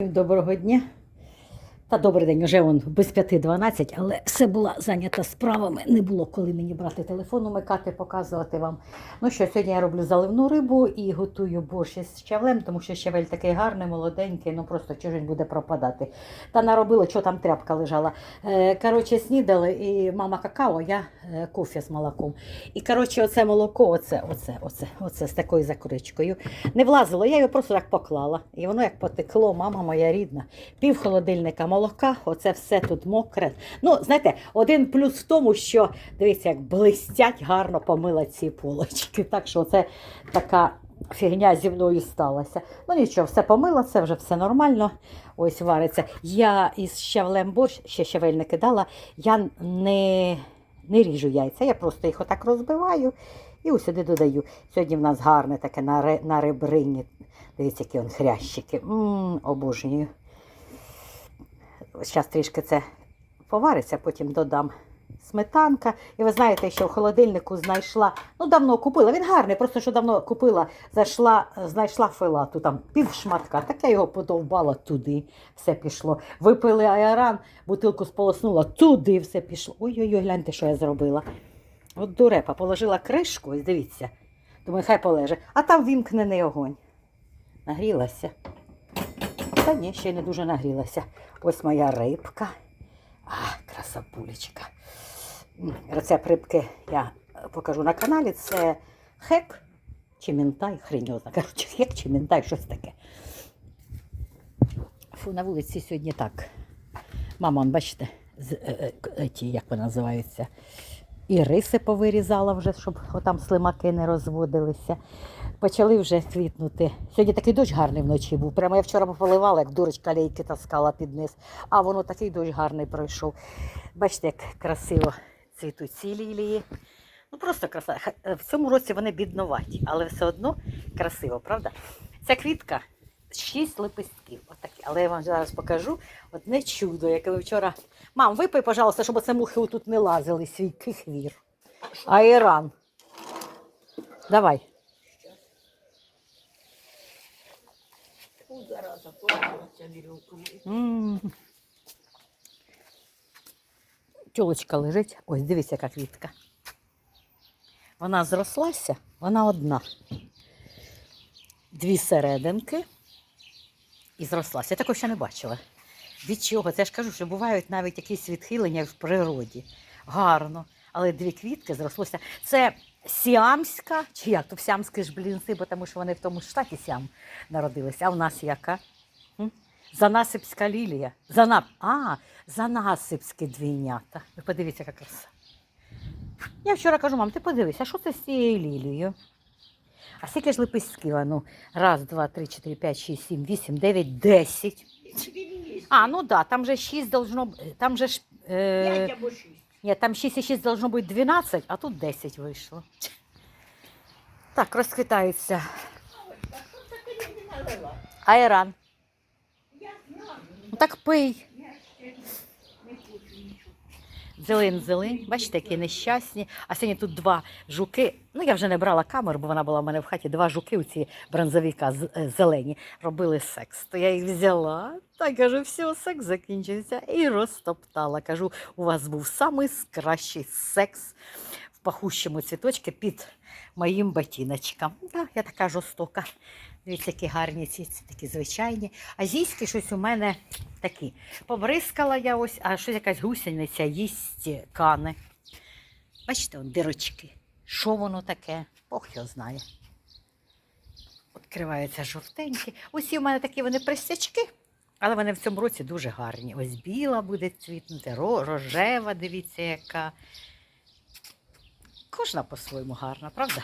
Доброго дня. Та добрий день, уже он без п'яти 12, але все була зайнята справами. Не було коли мені брати телефон, умикати, показувати вам. Ну що, сьогодні я роблю заливну рибу і готую борщ із щавлем, тому що щавель такий гарний, молоденький, ну просто чужий буде пропадати. Та наробила, що там тряпка лежала. Е, коротше, снідали, і мама какао, я е, кофе з молоком. І коротше, оце молоко, оце, оце, оце, оце з такою закричкою. Не влазило, я його просто так поклала. І воно як потекло, мама моя рідна. Пів холодильника молока, оце все тут мокре. Ну, знаєте, один плюс в тому, що дивіться, як блистять гарно помила ці полочки. Так що це така фігня зі мною сталася. Ну нічого, все помила, це вже все нормально. Ось вариться. Я із щавлем борщ, ще щавель не кидала, я не, не ріжу яйця, я просто їх отак розбиваю і ось сюди додаю. Сьогодні в нас гарне таке на, ре- на ребрині. Дивіться, які он хрящики. М, обожнюю. Зараз трішки це повариться, потім додам сметанка. І ви знаєте, що в холодильнику знайшла, ну давно купила. Він гарний, просто що давно купила, зайшла, знайшла филату, там пів шматка. Так я його подовбала туди, все пішло. Випили айран, бутилку сполоснула, туди все пішло. Ой-ой-ой, гляньте, що я зробила. От дурепа, положила кришку, ось дивіться. Думаю, хай полеже. А там вімкнений огонь. Нагрілася. Та ні, ще не дуже нагрілася. Ось моя рибка. А, красапулечка. Рецепт рибки я покажу на каналі. Це хек чи мінтай, хрень його. Коротше, хек чи мінтай, щось таке. Фу, на вулиці сьогодні так. Мама, бачите, з, е, е, ті, як вони називаються, і риси повирізала вже, щоб там слимаки не розводилися. Почали вже квітнути. Сьогодні такий дощ гарний вночі був. Прямо я вчора поливала, як дурочка лейки таскала під низ. А воно такий дощ гарний пройшов. Бачите, як красиво цвітуть ці лілії. Ну просто краса. Е, В цьому році вони бідноваті, але все одно красиво, правда? Ця квітка шість лепестків. Отакі. Але я вам зараз покажу одне чудо, яке ви вчора. Мам, випий, пожалуйста, щоб оце мухи тут не лазили, свій кихвір. Айран. Давай. Вірьовками. М. Тьолочка лежить. Ось дивіться, яка квітка. Вона зрослася, вона одна. Дві серединки і зрослася. Я такого ще не бачила. Від чого? Це я ж кажу, що бувають навіть якісь відхилення в природі. Гарно. Але дві квітки зрослося. Це сіамська, чи як то сіамські ж блінці, бо тому що вони в тому ж штаті сіам народилися. А в нас яка? Занасипська лілія. Занап... А, занасипські двійнята. Ви подивіться, яка краса. Я вчора кажу, мам, ти подивись, а що це з цією лілією? А скільки ж лепестків? Ну, раз, два, три, чотири, п'ять, шість, сім, вісім, дев'ять, десять. А, ну да, там же шість должно там же ж. Е... Або шість. Ні, там 6 і 6 должно бути 12, а тут 10 вийшло. Так, розквітаються. Айран. Ну так пий. Зелень, зелень. Бачите, які нещасні. А сьогодні тут два жуки. Ну, я вже не брала камеру, бо вона була в мене в хаті. Два жуки, у ці бронзовіка е, зелені, робили секс. То я їх взяла та кажу, все, секс закінчився. І розтоптала. Кажу, у вас був самий кращий секс в пахущому цвіточку під моїм ботиночком. Так, я така жорстока. Дивіться, які гарні ці, ці такі звичайні. Азійські щось у мене такі. Побризкала я ось, а щось якась гусениця їсть кани. Бачите, он дирочки. Що воно таке? Бог його знає. Відкриваються жовтенькі. Усі у мене такі вони присячки, але вони в цьому році дуже гарні. Ось біла буде цвітнути, рожева, дивіться, яка. Кожна по-своєму гарна, правда?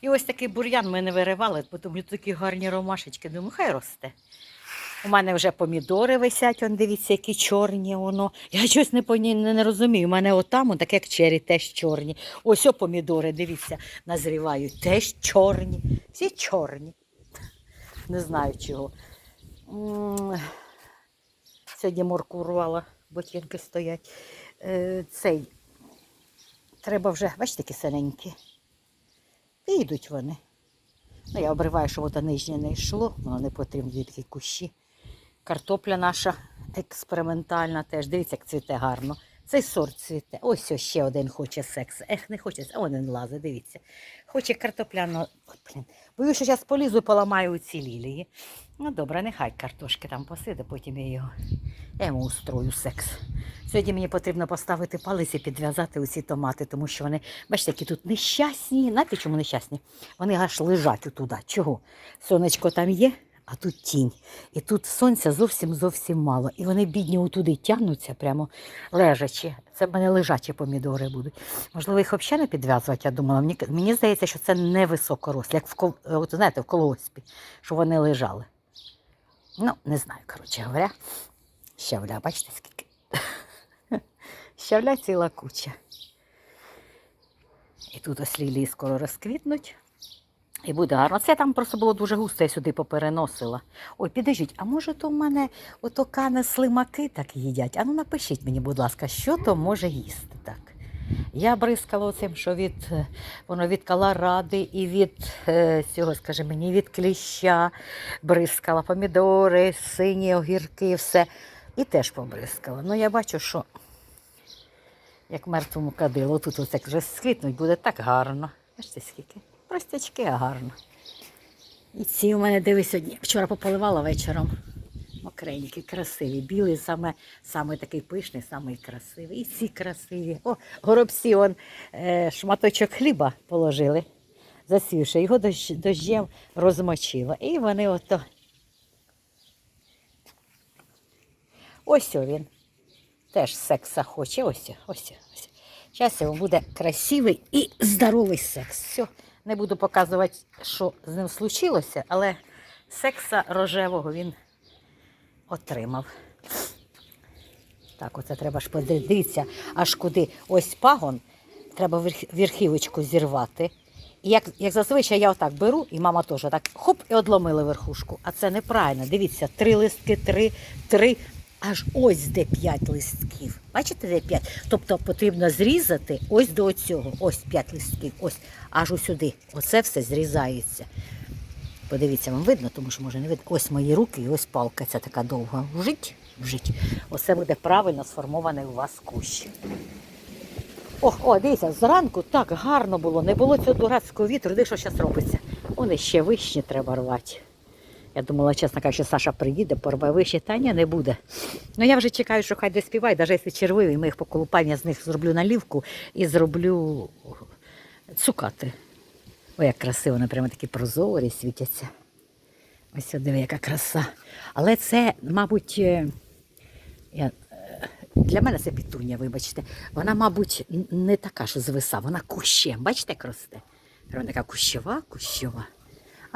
І ось такий бур'ян ми не виривали, бо тому такі гарні ромашечки. Думаю, хай росте. У мене вже помідори висять, он дивіться, які чорні воно. Я щось не, не, не розумію. У мене отам, он, так як чері, теж чорні. Ось о помідори, дивіться, назрівають, теж чорні. Всі чорні. Не знаю чого. Сьогодні морку урвала, ботинки стоять. Е, Цей. Треба вже, бачите, які синенькі. Підуть вони. Ну, я обриваю, щоб ото нижнє не йшло, воно не потрібно, такі кущі. Картопля наша експериментальна теж. Дивіться, як цвіте гарно. Цей сорт цвіте. Ось ще один хоче секс. Ех, не хоче. А один лазить, дивіться. Хоче картопляно. Блін. Боюсь, що зараз полізу і поламаю ці лілії. Ну добре, нехай картошки там посиде, потім я його. Я йому устрою секс. Сьогодні мені потрібно поставити палець і підв'язати усі томати, тому що вони, бачите, які тут нещасні. Знаєте, чому нещасні? Вони аж лежать отуди. Чого? Сонечко там є, а тут тінь. І тут сонця зовсім зовсім мало. І вони бідні отуди тягнуться, прямо лежачі. Це в мене лежачі помідори будуть. Можливо, їх взагалі не підв'язувати, я думала. Мені, мені здається, що це не високорослі, як в кол, от, знаєте, в колгоспі, що вони лежали. Ну, не знаю, коротше говоря. Щавля, бачите, скільки. Щавля ціла куча. І тут ось лілії скоро розквітнуть. І буде гарно. Це там просто було дуже густо, я сюди попереносила. Ой, підождіть, а може то в мене ото кани слимаки так їдять? А ну напишіть мені, будь ласка, що то може їсти так. Я бризкала оцим, що від, е, воно від каларади і від е, цього, скажи мені, від кліща бризкала помідори, сині огірки, все. І теж побризкала. Ну я бачу, що як мертвому кадилу, тут як вже сквітнуть, буде так гарно. Бачите, скільки? Простячки, а гарно. І ці у мене дивись сьогодні. Вчора пополивала вечором. Мокренькі, красиві. Білий саме, саме такий пишний, самий красивий. І ці красиві. О, горобці он е, шматочок хліба положили, засівши. Його дощ, дощем розмочила. І вони ото. Ось він. Теж секса хоче. Ось, ось, ось. Зараз йому буде красивий і здоровий секс. Все. Не буду показувати, що з ним случилося, але секса рожевого він отримав. Так, оце треба ж подивитися, аж куди ось пагон, треба верх- верхівочку зірвати. І як, як зазвичай я отак беру, і мама теж так хоп, і одломили верхушку. А це неправильно. Дивіться, три листки, три, три, аж ось де п'ять листків. Бачите, де п'ять? Тобто потрібно зрізати ось до цього, ось п'ять листків, ось аж усюди. Оце все зрізається. Подивіться, вам видно, тому що може не видно. Ось мої руки і ось палка ця така довга. Вжить, вжить. Оце буде правильно сформований у вас кущ. Ох, о, дивіться, зранку так гарно було, не було цього дурацького вітру. Де що зараз робиться? Вони ще вишні треба рвати. Я думала, чесно кажучи, Саша приїде, порве вишні, та ні, не буде. Ну я вже чекаю, що хай доспіває, навіть якщо червиві, ми їх поколупаємо, я з них зроблю налівку і зроблю цукати. Ой, як красиво, вони прямо такі прозорі світяться. Ось диви, яка краса. Але це, мабуть, е, я, е, для мене це пітуня, вибачте. Вона, мабуть, не така, що звиса, вона кущем. Бачите, як росте? Прямо така кущова, кущова.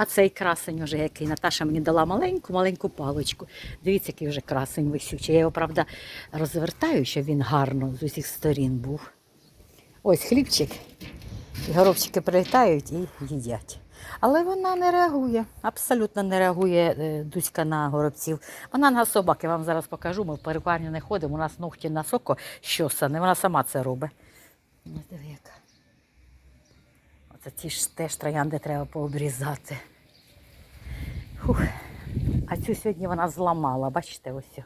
А цей красень уже який. Наташа мені дала маленьку, маленьку паличку. Дивіться, який вже красень висючий. Я його, правда, розвертаю, щоб він гарно з усіх сторін був. Ось хлібчик. Горобчики прилітають і їдять. Але вона не реагує, абсолютно не реагує е, Дуська на горобців. Вона на собак, я вам зараз покажу, ми в перукарню не ходимо, у нас ногті на соко щосане, вона сама це робить. Диви яка. Оце ті ж теж троянди треба пообрізати. Фух. А цю сьогодні вона зламала, бачите, ось.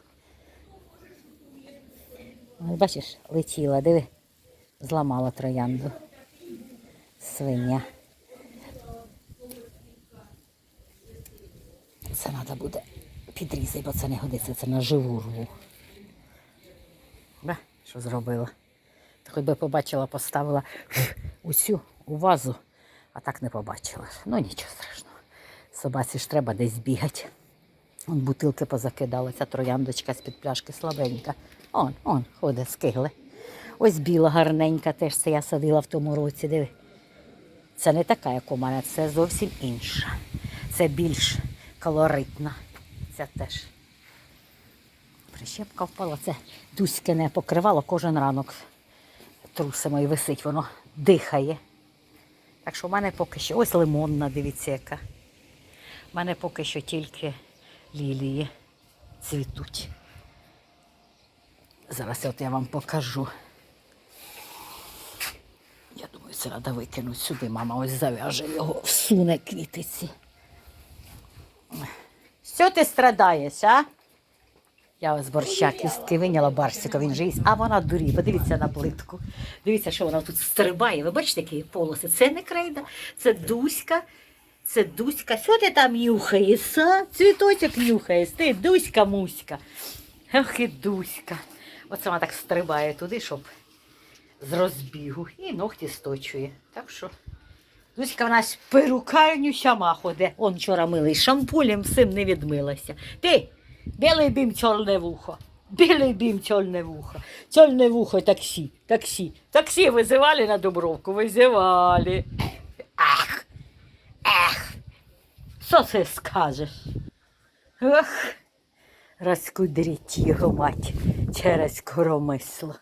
Ось Бачиш, летіла, диви, зламала троянду. Свиня. Це треба буде підрізати, бо це не годиться, це на живу рву. Бе, що зробила? Та хоч би побачила, поставила усю у вазу, а так не побачила. Ну нічого страшного. Собаці ж треба десь бігати. Он бутилки позакидала, ця трояндочка з-під пляшки слабенька. Он, он, ходить, скигли. Ось біла гарненька, теж це я садила в тому році. Диви. Це не така, як у мене, це зовсім інша. Це більш колоритна. Це теж. Прищепка впала, це дуськине покривало кожен ранок. Трусимо і висить, воно дихає. Так що в мене поки що ось лимонна, дивіться яка. У мене поки що тільки лілії цвітуть. Зараз от я вам покажу. Я думаю, це треба викинути сюди. Мама ось зав'яже його, всуне квітиці. Що ти страдаєш, а? Я ось борща кістки виняла барсика, він же їсть, а вона дурі. Подивіться на плитку. Дивіться, що вона тут стрибає. Ви бачите, які полоси? Це не крейда, це Дуська. Це Дуська. Що ти там нюхаєш? А? Цвіточок нюхаєш. Ти Дуська муська. Ох і Дуська. Оце вона так стрибає туди, щоб з розбігу. І ногті сточує. Так що. Дуська в нас перукарню сама ходить. Он вчора милий шампулем всім не відмилася. Ти, білий бім чорне вухо. Білий бім чорне вухо. Чорне вухо таксі, таксі. Таксі визивали на Дубровку, визивали. Що це скажеш? Ах, розкудріть його мать через коромисло.